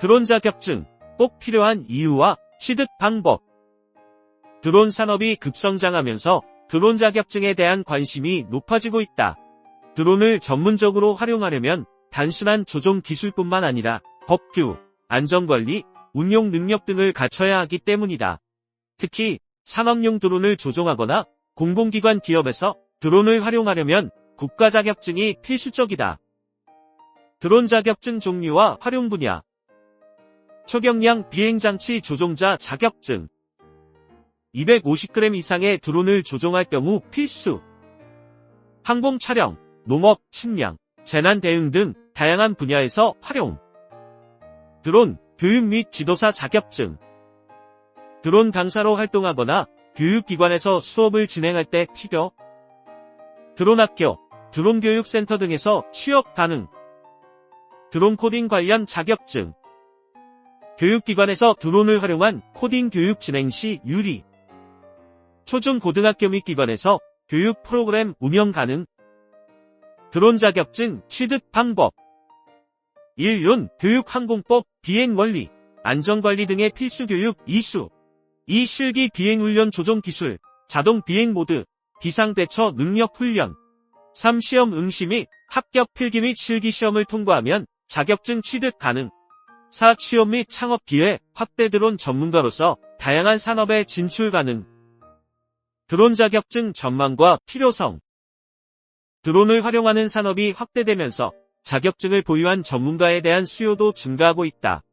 드론 자격증, 꼭 필요한 이유와 취득 방법. 드론 산업이 급성장하면서 드론 자격증에 대한 관심이 높아지고 있다. 드론을 전문적으로 활용하려면 단순한 조종 기술뿐만 아니라 법규, 안전관리, 운용 능력 등을 갖춰야 하기 때문이다. 특히 산업용 드론을 조종하거나 공공기관 기업에서 드론을 활용하려면 국가 자격증이 필수적이다. 드론 자격증 종류와 활용 분야 초경량 비행장치 조종자 자격증. 250g 이상의 드론을 조종할 경우 필수. 항공 촬영, 농업, 식량, 재난 대응 등 다양한 분야에서 활용. 드론, 교육 및 지도사 자격증. 드론 강사로 활동하거나 교육기관에서 수업을 진행할 때 필요. 드론 학교, 드론 교육센터 등에서 취업 가능. 드론 코딩 관련 자격증 교육기관에서 드론을 활용한 코딩 교육 진행 시 유리. 초중 고등학교 및 기관에서 교육 프로그램 운영 가능. 드론 자격증 취득 방법. 1륜 교육 항공법 비행 원리 안전관리 등의 필수 교육 이수. 2 실기 비행 훈련 조종 기술 자동 비행 모드 비상대처 능력 훈련. 3 시험 응시 및 합격 필기 및 실기 시험을 통과하면 자격증 취득 가능 4 취업 및 창업 기회 확대 드론 전문가로서 다양한 산업에 진출 가능 드론 자격증 전망과 필요성 드론을 활용하는 산업이 확대되면서 자격증을 보유한 전문가에 대한 수요도 증가하고 있다.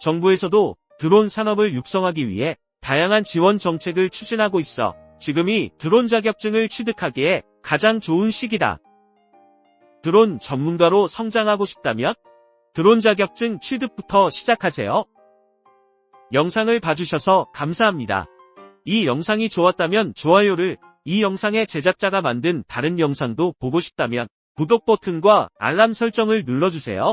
정부에서도 드론 산업을 육성하기 위해 다양한 지원 정책을 추진하고 있어 지금이 드론 자격증을 취득하기에 가장 좋은 시기다. 드론 전문가로 성장하고 싶다면 드론 자격증 취득부터 시작하세요. 영상을 봐주셔서 감사합니다. 이 영상이 좋았다면 좋아요를, 이 영상의 제작자가 만든 다른 영상도 보고 싶다면 구독 버튼과 알람 설정을 눌러주세요.